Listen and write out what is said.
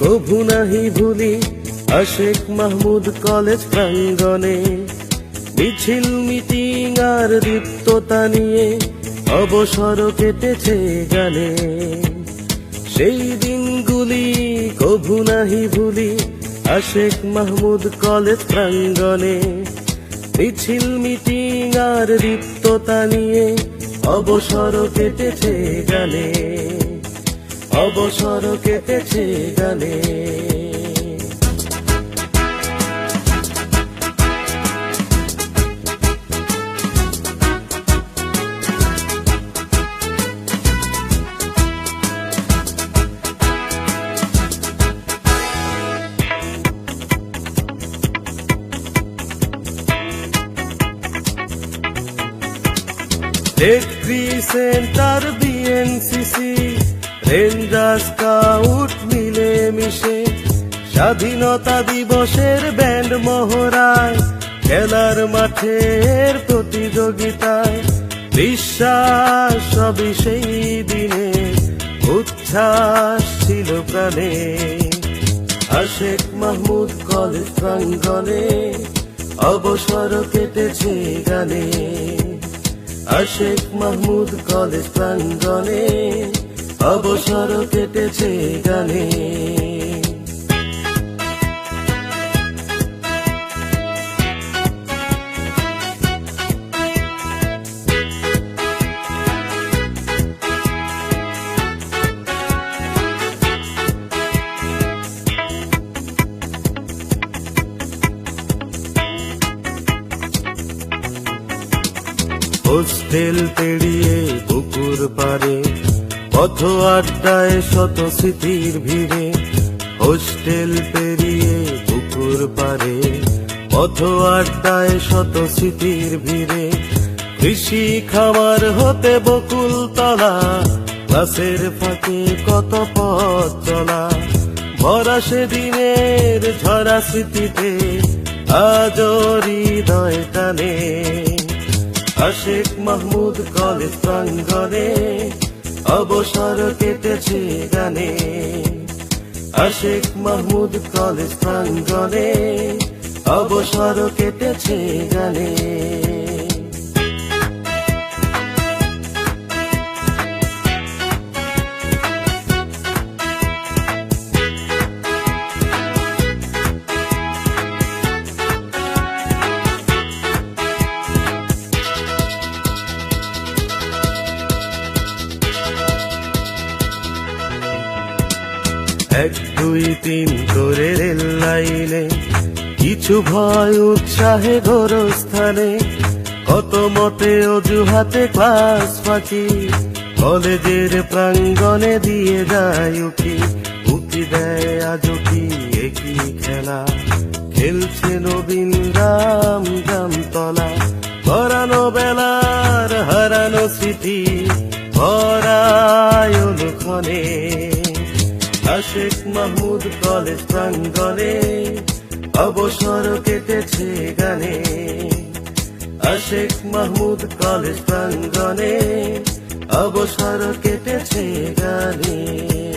কভু নাহি ভুলি আশেক মাহমুদ কলেজ প্রাঙ্গণে। মিছিল, মিটিং আর দীপ্ততা নিয়ে অবসর কেটেছে গানে। সেই দিনগুলি কভু নাহি ভুলি আশেক মাহমুদ কলেজ প্রাঙ্গণে। মিছিল, মিটিং আর দীপ্ততা নিয়ে অবসর কেটেছে গানে। অবসর কেটেছে গানে। ক্রিসেন্টার বিএনসিসি রেঞ্জার স্কাউট মিলে মিশে স্বাধীনতা দিবসের ব্যান্ড মহড়ায়, খেলার মাঠের প্রতিযোগিতায়। বিশ্বাস সবই সেই দিনে, উচ্ছ্বাস ছিল প্রাণে। আশেক মাহমুদ কলেজ প্রাঙ্গনে অবসর কেটেছে গানে। আশেক মাহমুদ কলেজ প্রাঙ্গনে অবসর কেটেছে গানে। হোস্টেল পেরিয়ে পুকুর পারে পথ আড্ডায় শত স্মৃতির ভিড়ে, হোস্টেল পেরিয়ে পুকুর পারে পথ আড্ডায় শত স্মৃতির ভিড়ে, কৃষি খামার হতে বকুল তলা ক্লাসের ফাঁকে কত পথ চলা, ভরা সেদিনের ঝরা স্মৃতিতে আজ হৃদয় টানে। আশেক মাহমুদ কলেজ প্রাঙ্গনে অবসর কেটেছে গানে। আশেক মাহমুদ কলেজ প্রাঙ্গনে অবসর কেটেছে গানে। এক, দুই, তিন করে রেল লাইনে। কিছু ভয় উৎসাহে গোরস্থানে। কত মতে অজুহাতে ক্লাস ফাঁকি। কলেজের প্রাঙ্গণে দিয়ে যায় উকি। উকি দেয় আজ কি একই খেলা। খেলছে নবীন রাম জামতলা। করানো বেলার হারানো স্মৃতি ভরায় অনুক্ষণে। আশেক মাহমুদ কলেজ প্রাঙ্গনে অবসর কেটেছে গানে। আশেক মাহমুদ কলেজ প্রাঙ্গনে অবসর কেটেছে গানে।